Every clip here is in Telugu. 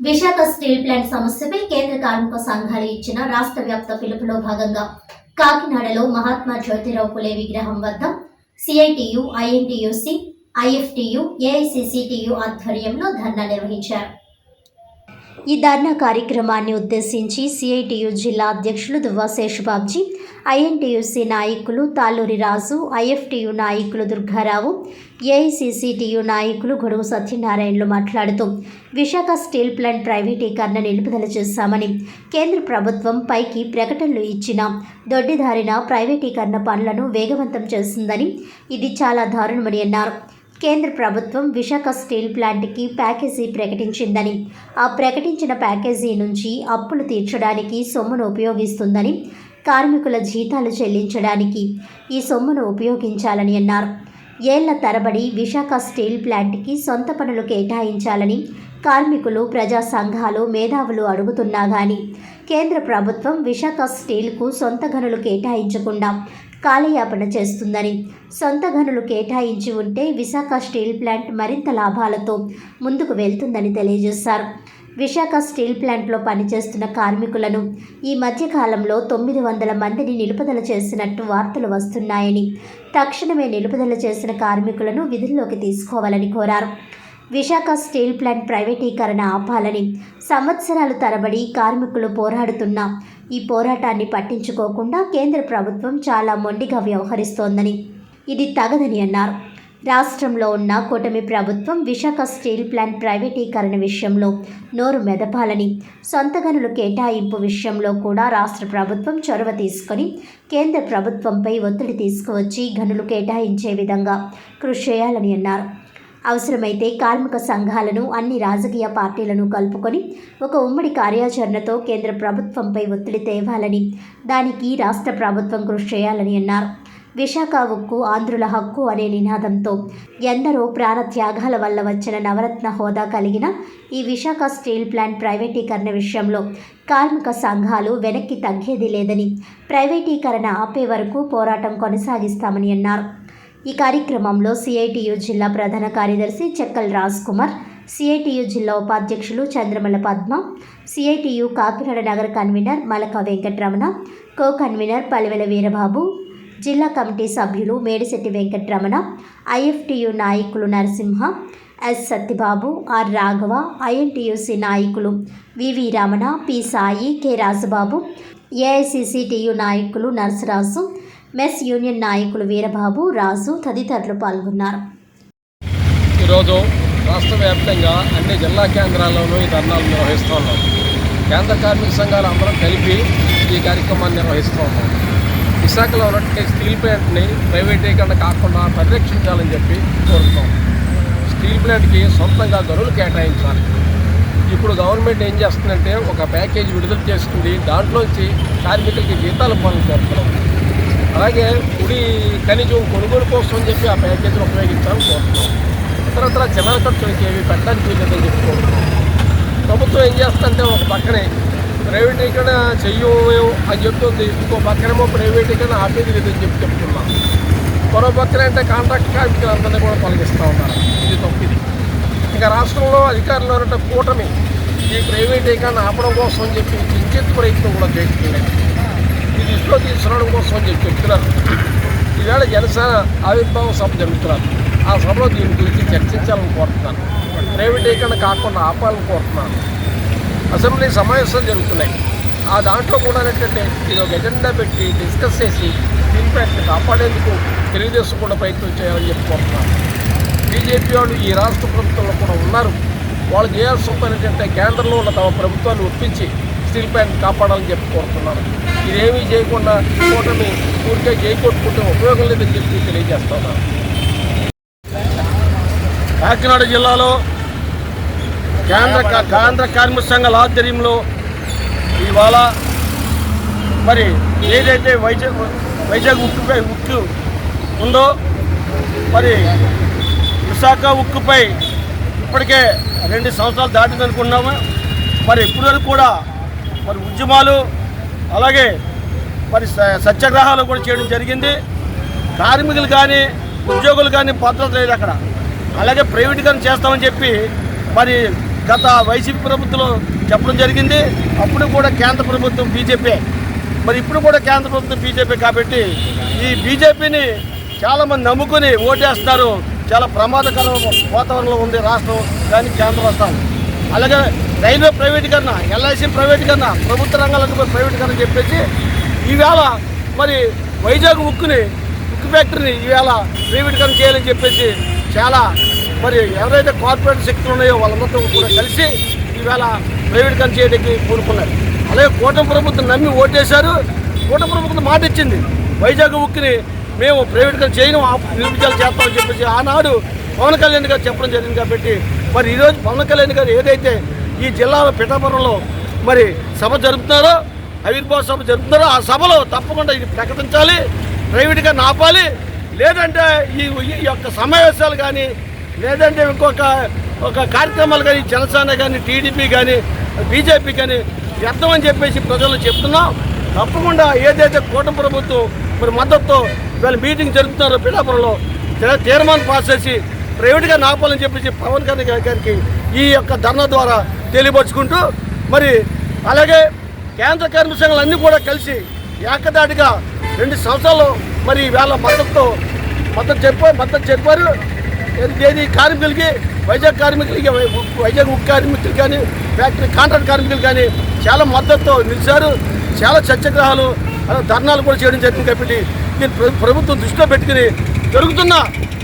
విశాఖ స్టీల్ ప్లాంట్ సమస్యపై కేంద్ర కార్మిక సంఘాలు ఇచ్చిన రాష్ట్ర వ్యాప్త పిలుపులో భాగంగా కాకినాడలో మహాత్మా జ్యోతిరావు పులే విగ్రహం వద్ద సిఐటియు ఐఎన్టీయూసీ ఐఎఫ్టియు ఏఐసిసిటియు ఆధ్వర్యంలో ధర్నా నిర్వహించారు. ఈ ధర్నా కార్యక్రమాన్ని ఉద్దేశించి సిఐటియు జిల్లా అధ్యక్షులు దువ్వా శేషబాబ్జీ ఐఎన్టీయూసీ నాయకులు తాలూరి రాజు ఐఎఫ్టియు నాయకులు దుర్గారావు ఏఐసిసిటియు నాయకులు గొడుగు సత్యనారాయణలు మాట్లాడుతూ విశాఖ స్టీల్ ప్లాంట్ ప్రైవేటీకరణ నిలుపుదల చేశామని కేంద్ర ప్రభుత్వం పైకి ప్రకటనలు ఇచ్చిన దొడ్డిదారిన ప్రైవేటీకరణ పనులను వేగవంతం చేసిందని ఇది చాలా దారుణమని అన్నారు. కేంద్ర ప్రభుత్వం విశాఖ స్టీల్ ప్లాంట్కి ప్యాకేజీ ప్రకటించిందని. ఆ ప్రకటించిన ప్యాకేజీ నుంచి అప్పులు తీర్చడానికి సొమ్మును ఉపయోగిస్తుందని కార్మికుల జీతాలు చెల్లించడానికి ఈ సొమ్మును ఉపయోగించాలని అన్నారు. ఏళ్ళ తరబడి విశాఖ స్టీల్ ప్లాంట్కి సొంత పనులు కేటాయించాలని కార్మికులు ప్రజా సంఘాలు మేధావులు అడుగుతున్నా కానీ కేంద్ర ప్రభుత్వం విశాఖ స్టీల్కు సొంత గనులు కేటాయించకుండా కాలయాపన చేస్తుందని. సొంత గనులు కేటాయించి ఉంటే విశాఖ స్టీల్ ప్లాంట్ మరింత లాభాలతో ముందుకు వెళ్తుందని తెలియజేశారు. విశాఖ స్టీల్ ప్లాంట్లో పనిచేస్తున్న కార్మికులను ఈ మధ్యకాలంలో తొమ్మిది వందల మందిని నిలుపుదల చేసినట్టు వార్తలు వస్తున్నాయని తక్షణమే నిలుపుదల చేసిన కార్మికులను విధుల్లోకి తీసుకోవాలని కోరారు. విశాఖ స్టీల్ ప్లాంట్ ప్రైవేటీకరణ ఆపాలని సంవత్సరాలు తరబడి కార్మికులు పోరాడుతున్న ఈ పోరాటాన్ని పట్టించుకోకుండా కేంద్ర ప్రభుత్వం చాలా మొండిగా వ్యవహరిస్తోందని. ఇది తగదని అన్నారు. రాష్ట్రంలో ఉన్న కూటమి ప్రభుత్వం విశాఖ స్టీల్ ప్లాంట్ ప్రైవేటీకరణ విషయంలో నోరు మెదపాలని సొంత గనుల కేటాయింపు విషయంలో కూడా రాష్ట్ర ప్రభుత్వం చొరవ తీసుకొని కేంద్ర ప్రభుత్వంపై ఒత్తిడి తీసుకువచ్చి గనులు కేటాయించే విధంగా కృషి చేయాలని అన్నారు. అవసరమైతే కార్మిక సంఘాలను అన్ని రాజకీయ పార్టీలను కలుపుకొని ఒక ఉమ్మడి కార్యాచరణతో కేంద్ర ప్రభుత్వంపై ఒత్తిడి తేవాలని దానికి రాష్ట్ర ప్రభుత్వం కృషి చేయాలని అన్నారు. విశాఖ ఉక్కు ఆంధ్రుల హక్కు అనే నినాదంతో ఎందరో ప్రాణత్యాగాల వల్ల వచ్చిన నవరత్న హోదా కలిగిన ఈ విశాఖ స్టీల్ ప్లాంట్ ప్రైవేటీకరణ విషయంలో కార్మిక సంఘాలు వెనక్కి తగ్గేది లేదని ప్రైవేటీకరణ ఆపే వరకు పోరాటం కొనసాగిస్తామని అన్నారు. ఈ కార్యక్రమంలో సిఐటియు జిల్లా ప్రధాన కార్యదర్శి చెక్కల్ రాజ్ కుమార్ సిఐటియు జిల్లా ఉపాధ్యక్షులు చంద్రమల పద్మ సిఐటియు కాకినాడ నగర convener Malaka Venkataramana co convener Palivela Veerababu జిల్లా కమిటీ సభ్యులు మేడిశెట్టి వెంకటరమణ ఐఎఫ్టియు నాయకులు Narasimha S Satyababu R Raghava INTUC నాయకులు V V Ramana P Sai K Rajababu AICCTU నాయకులు నర్సరాజు మెస్ యూనియన్ నాయకులు వీరబాబు రాజు తదితరులు పాల్గొన్నారు. ఈరోజు రాష్ట్ర వ్యాప్తంగా అన్ని జిల్లా కేంద్రాల్లోనూ ఈ ధర్నాలు నిర్వహిస్తూ ఉన్నాం కేంద్ర కార్మిక సంఘాలు అందరం కలిపి ఈ కార్యక్రమాన్ని నిర్వహిస్తూ ఉన్నాం విశాఖలో ఉన్నటువంటి స్టీల్ ప్లాంట్ని ప్రైవేటీకరణ కాకుండా పరిరక్షించాలని చెప్పి కోరుతున్నాం. స్టీల్ ప్లాంట్కి సొంతంగా గనులు కేటాయించాలి. ఇప్పుడు గవర్నమెంట్ ఏం చేస్తుందంటే ఒక ప్యాకేజ్ విడుదల చేస్తుంది. దాంట్లోంచి కార్మికులకి జీతాలు పనులు చేస్తున్నాం అలాగే కుడి ఖనిజం కొనుగోలు కోసం అని చెప్పి ఆ ప్యాకేజీని ఉపయోగించాలని కోరుతున్నాం. ఇతరత్ర చిల్లర ఖర్చులకి ఏవి పెట్టడానికి వీలేదని చెప్పుకుంటున్నాం ప్రభుత్వం ఏం చేస్తుందంటే ఒక పక్కనే ప్రైవేటీకరణ చెయ్యము అని చెప్తుంది. ఇంకో పక్కనేమో ప్రైవేటీకరణ ఆపేది లేదని చెప్పి చెప్తున్నాం. మరో పక్కనే అంటే కాంట్రాక్ట్ కార్మికులందరినీ కూడా తొలగిస్తూ ఉన్నారు. ఇది తప్పిది ఇంకా రాష్ట్రంలో అధికారంలో ఉన్న కూటమి ఈ ప్రైవేటీకరణ ఆపడం కోసం అని చెప్పి కించిత్ ప్రయత్నం కూడా చేయట్లేదు. ఇది ఇంట్లో తీసుకురావడం కోసం అని చెప్పి చెప్తున్నారు. ఈవేళ జనసేన ఆవిర్భావ సభ జరుగుతున్నారు. ఆ సభలో దీని గురించి చర్చించాలని కోరుతున్నాను. ప్రైవేటీకరణ కాకుండా ఆపాలని కోరుతున్నాను. అసెంబ్లీ సమావేశాలు జరుగుతున్నాయి. ఆ దాంట్లో కూడా ఏంటంటే ఇది ఒక ఎజెండా పెట్టి డిస్కస్ చేసి స్టీల్ కాపాడేందుకు తెలుగుదేశం కూడా ప్రయత్నం చేయాలని చెప్పుకుంటున్నాను బీజేపీ వాళ్ళు ఈ రాష్ట్ర ప్రభుత్వంలో కూడా ఉన్నారు. వాళ్ళు చేయాల్సిన పని ఏంటంటే కేంద్రంలో ఉన్న తమ ప్రభుత్వాన్ని ఒప్పించి స్టీల్ ప్లాంట్ కాపాడాలని చెప్పి కోరుతున్నాను ఇదేమీ చేయకుండా కూటమి ఊరికే చేయకొట్టుకుంటే ఉపయోగం లేదని చెప్పి తెలియజేస్తున్నాను కాకినాడ జిల్లాలో కేంద్ర కేంద్ర కార్మిక సంఘాల ఆధ్వర్యంలో ఇవాళ మరి ఏదైతే వైజాగ్ వైజాగ్ ఉక్కుపై ఉక్కు ఉందో మరి విశాఖ ఉక్కుపై ఇప్పటికే రెండు సంవత్సరాలు దాటిందనుకున్నాము మరి ఇప్పటివరకు కూడా మరి ఉద్యమాలు అలాగే మరి స- సత్యాగ్రహాలు కూడా చేయడం జరిగింది. కార్మికులు కానీ ఉద్యోగులు కానీ భద్రత లేదు అక్కడ. అలాగే ప్రైవేటీకరణ చేస్తామని చెప్పి మరి గత వైసీపీ ప్రభుత్వంలో చెప్పడం జరిగింది. అప్పుడు కూడా కేంద్ర ప్రభుత్వం బీజేపీ. మరి ఇప్పుడు కూడా కేంద్ర ప్రభుత్వం బీజేపీ కాబట్టి ఈ బీజేపీని చాలామంది నమ్ముకుని ఓటేస్తున్నారు. చాలా ప్రమాదకర వాతావరణంలో ఉంది రాష్ట్రం కానీ కేంద్ర రాష్ట్రం అలాగే రైల్వే ప్రైవేటీకరణ ఎల్ఐసి ప్రైవేటీకరణ ప్రభుత్వ రంగాలకు ప్రైవేటీకరణ చెప్పేసి ఈవేళ మరి వైజాగ్ ఉక్కుని ఉక్కు ఫ్యాక్టరీని ఈవేళ ప్రైవేటీకరణ చేయాలని చెప్పేసి చాలా మరి ఎవరైతే కార్పొరేట్ శక్తులు ఉన్నాయో వాళ్ళందరితో కూడా కలిసి ఈవేళ ప్రైవేటీకరణ చేయడానికి కోరుకున్నారు. అలాగే కూటమి ప్రభుత్వం నమ్మి ఓటేశారు. కూటమి ప్రభుత్వం మాట ఇచ్చింది. వైజాగ్ ఉక్కుని మేము ప్రైవేట్గా చేయను నిర్మించాలి చేస్తామని చెప్పేసి ఆనాడు పవన్ కళ్యాణ్ గారు చెప్పడం జరిగింది కాబట్టి మరి ఈరోజు పవన్ కళ్యాణ్ గారు ఏదైతే ఈ జిల్లాలో పిఠాపురంలో మరి సభ జరుపుతున్నారో ఆవిర్భావ సభ జరుపుతున్నారో ఆ సభలో తప్పకుండా ఇది ప్రకటించాలి ప్రైవేట్గా నాపాలి. లేదంటే ఈ యొక్క సమావేశాలు కానీ లేదంటే ఇంకొక ఒక కార్యక్రమాలు కానీ జనసేన కానీ టీడీపీ కానీ బీజేపీ కానీ వ్యర్థం అని చెప్పేసి ప్రజలు చెప్తున్నాం. తప్పకుండా ఏదైతే కూటమి ప్రభుత్వం మరి మద్దతుతో వీళ్ళు మీటింగ్ జరుపుతున్నారో పిఠాపురంలో తీర్మానం పాస్ చేసి ప్రైవేట్గా నాపాలని చెప్పేసి పవన్ కళ్యాణ్ గారికి ఈ యొక్క ధర్నా ద్వారా తెలియపరుచుకుంటూ మరి అలాగే కేంద్ర కార్మిక సంఘాలు అన్నీ కూడా కలిసి ఏకదాటిగా రెండు సంవత్సరాలు మరి వేళ మద్దతుతో మద్దతు చెప్పారు మద్దతు చెప్పారు. ఏది- కార్మికులకి వైజాగ్ కార్మికులకి వైజాగ్ ఉక్కు కార్మికులు కానీ ఫ్యాక్టరీ కాంట్రాక్ట్ కార్మికులు కానీ చాలా మద్దతుతో నిలిచారు. చాలా సత్యగ్రహాలు ధర్నాలు కూడా చేయడం జరిగింది కాబట్టి దీన్ని ప్రభుత్వం దృష్టిలో పెట్టుకుని జరుగుతున్న.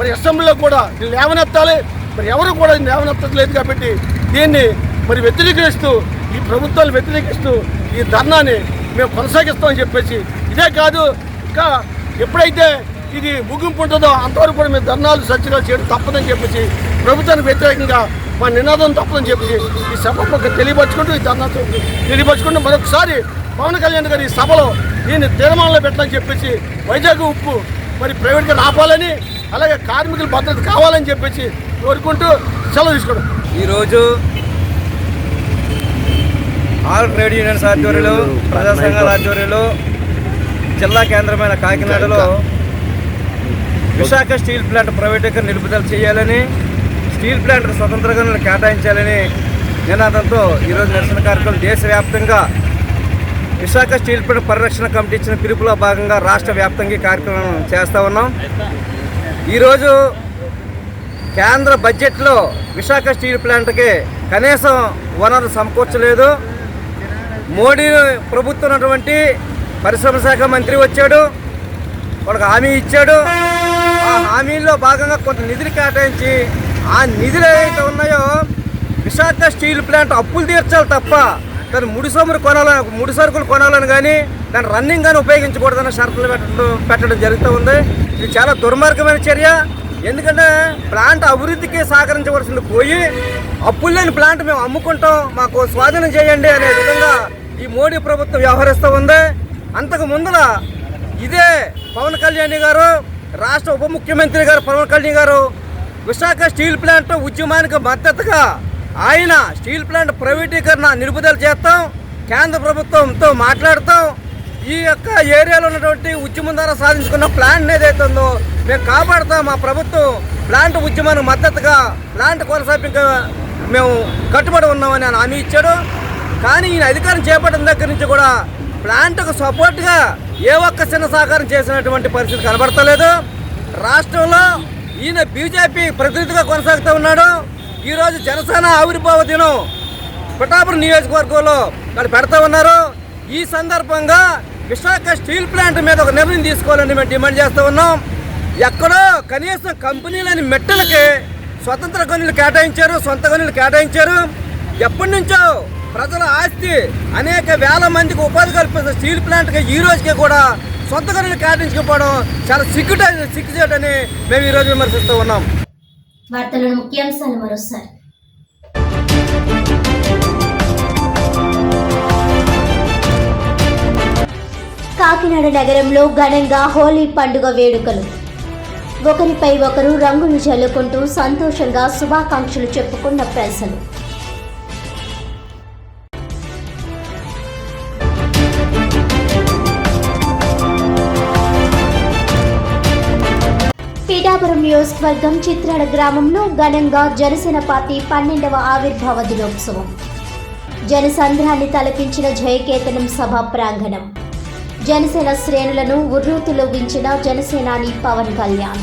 మరి అసెంబ్లీలో కూడా దీన్ని లేవనెత్తాలి. మరి ఎవరు కూడా దీన్ని లేవనెత్తలేదు కాబట్టి దీన్ని మరి వ్యతిరేకిస్తూ ఈ ప్రభుత్వాలు వ్యతిరేకిస్తూ ఈ ధర్నాని మేము కొనసాగిస్తామని చెప్పేసి ఇదే కాదు ఇంకా ఎప్పుడైతే ఇది ముగింపు ఉంటుందో అంతవరకు కూడా మేము ధర్నాలు సత్యాలు చేయడం తప్పదని చెప్పేసి ప్రభుత్వానికి వ్యతిరేకంగా మా నినాదం తప్పదని చెప్పేసి ఈ సభ తెలియపరచుకుంటూ ఈ ధర్నా తెలియపరచుకుంటూ మరొకసారి పవన్ కళ్యాణ్ గారి ఈ సభలో దీన్ని తీర్మానంలో పెట్టాలని చెప్పేసి వైజాగ్ ఉప్పు మరి ప్రైవేట్గా ఆపాలని అలాగే కార్మికుల భద్రత కావాలని చెప్పేసి కోరుకుంటూ సెలవు తీసుకోవడం ఈరోజు ఆల్ ట్రేడ్ యూనియన్స్ ఆధ్వర్యంలో ప్రజా సంఘాల ఆధ్వర్యంలో జిల్లా కేంద్రమైన కాకినాడలో విశాఖ స్టీల్ ప్లాంట్ ప్రైవేటీకరణ నిలుపుదల చేయాలని స్టీల్ ప్లాంట్ స్వతంత్ర గనులు కేటాయించాలని నినాదంతో ఈరోజు నిరసన కార్యక్రమం దేశవ్యాప్తంగా విశాఖ స్టీల్ ప్లాంట్ పరిరక్షణ కమిటీ ఇచ్చిన పిలుపులో భాగంగా రాష్ట్ర వ్యాప్తంగా ఈ కార్యక్రమం చేస్తూ ఉన్నాం. ఈరోజు కేంద్ర బడ్జెట్లో విశాఖ స్టీల్ ప్లాంట్కి కనీసం వనరు సమకూర్చలేదు. మోడీ ప్రభుత్వం ఉన్నటువంటి పరిశ్రమ శాఖ మంత్రి వచ్చాడు. వాళ్ళకి హామీ ఇచ్చాడు. ఆ హామీల్లో భాగంగా కొంత నిధులు కేటాయించి ఆ నిధులు ఏవైతే ఉన్నాయో విశాఖ స్టీల్ ప్లాంట్ అప్పులు తీర్చాలి తప్ప దాని ముడి సొమ్ములు కొనాలని ముడి సరుకులు కొనాలని కానీ దాన్ని రన్నింగ్ కానీ ఉపయోగించకూడదన్న షరతులు పెట్టడం పెట్టడం జరుగుతూ ఉంది. ఇది చాలా దుర్మార్గమైన చర్య. ఎందుకంటే ప్లాంట్ అభివృద్ధికి సహకరించవలసింది పోయి అప్పులు లేని ప్లాంట్ మేము అమ్ముకుంటాం మాకు స్వాధీనం చేయండి అనే విధంగా ఈ మోడీ ప్రభుత్వం వ్యవహరిస్తూ ఉంది. అంతకు ముందర ఇదే పవన్ కళ్యాణ్ గారు రాష్ట్ర ఉప ముఖ్యమంత్రి గారు పవన్ కళ్యాణ్ గారు విశాఖ స్టీల్ ప్లాంట్ ఉద్యమానికి మద్దతుగా ఆయన స్టీల్ ప్లాంట్ ప్రైవేటీకరణ నిలుపుదల చేస్తాం కేంద్ర ప్రభుత్వంతో మాట్లాడతాం. ఈ యొక్క ఏరియాలో ఉన్నటువంటి ఉద్యమం ద్వారా సాధించుకున్న ప్లాంట్ ఏదైతే ఉందో మేము కాపాడుతాం. మా ప్రభుత్వం ప్లాంట్ ఉద్యమానికి మద్దతుగా ప్లాంట్ కొనసాగింక మేము కట్టుబడి ఉన్నామని ఆయన హామీ ఇచ్చాడు. కానీ ఈయన అధికారం చేపట్టిన దగ్గర నుంచి కూడా ప్లాంట్కు సపోర్ట్గా ఏ ఒక్క చిన్న సహకారం చేసినటువంటి పరిస్థితి కనబడతలేదు. రాష్ట్రంలో ఈయన బీజేపీ ప్రతినిధిగా కొనసాగుతూ ఉన్నాడు. ఈరోజు జనసేన ఆవిర్భావ దినం. పిఠాపురం నియోజకవర్గంలో వాళ్ళు పెడతా ఉన్నారు. ఈ సందర్భంగా విశాఖ స్టీల్ ప్లాంట్ మీద ఒక నిర్ణయం తీసుకోవాలని మేము డిమాండ్ చేస్తూ ఉన్నాం. ఎక్కడో కనీసం కంపెనీలని మెట్టలకి స్వతంత్ర గనులు కేటాయించారు సొంత గనులు కేటాయించారు. ఎప్పటి నుంచో ప్రజల ఆస్తి అనేక వేల మందికి ఉపాధి కల్పిస్తున్న స్టీల్ ప్లాంట్కి ఈ రోజుకి కూడా సొంత గనులు కేటాయించకపోవడం చాలా సిగ్గుట సిగ్గుచేటని మేము ఈరోజు విమర్శిస్తూ ఉన్నాం. వార్తలను ముఖ్యాంశాలు మరోసారి. కాకినాడ నగరంలో ఘనంగా హోలీ పండుగ వేడుకలు. ఒకరిపై ఒకరు రంగులు చల్లుకుంటూ సంతోషంగా శుభాకాంక్షలు చెప్పుకున్న ప్రజలు. పీఠాపురం పిఠాపురం నియోజకవర్గం చిత్రాడ గ్రామంలో ఘనంగా జనసేన పార్టీ పన్నెండవ ఆవిర్భావ దినోత్సవం. జనసంద్రాన్ని తలపించిన జయకేతనం సభ ప్రాంగణం. జనసేన శ్రేణులను ఉర్రూతులోగించిన జనసేనాని పవన్ కళ్యాణ్.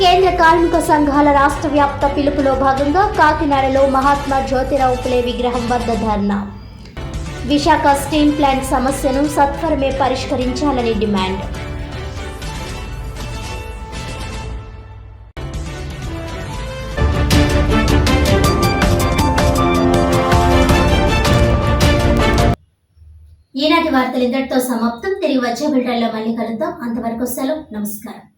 కేంద్ర కార్మిక సంఘాల రాష్ట్ర వ్యాప్త పిలుపులో భాగంగా కాకినాడలో మహాత్మా జ్యోతిరావు పులే విగ్రహం వద్ద ధర్నా. విశాఖ స్టీమ్ ప్లాంట్ సమస్యను సత్వరమే పరిష్కరించాలని డిమాండ్. వార్తలు ఇంతటితో సమాప్తం. తిరిగి వచ్చే బిల్టర్లో మళ్ళీ కలుద్దాం. అంతవరకు సెలవు. నమస్కారం.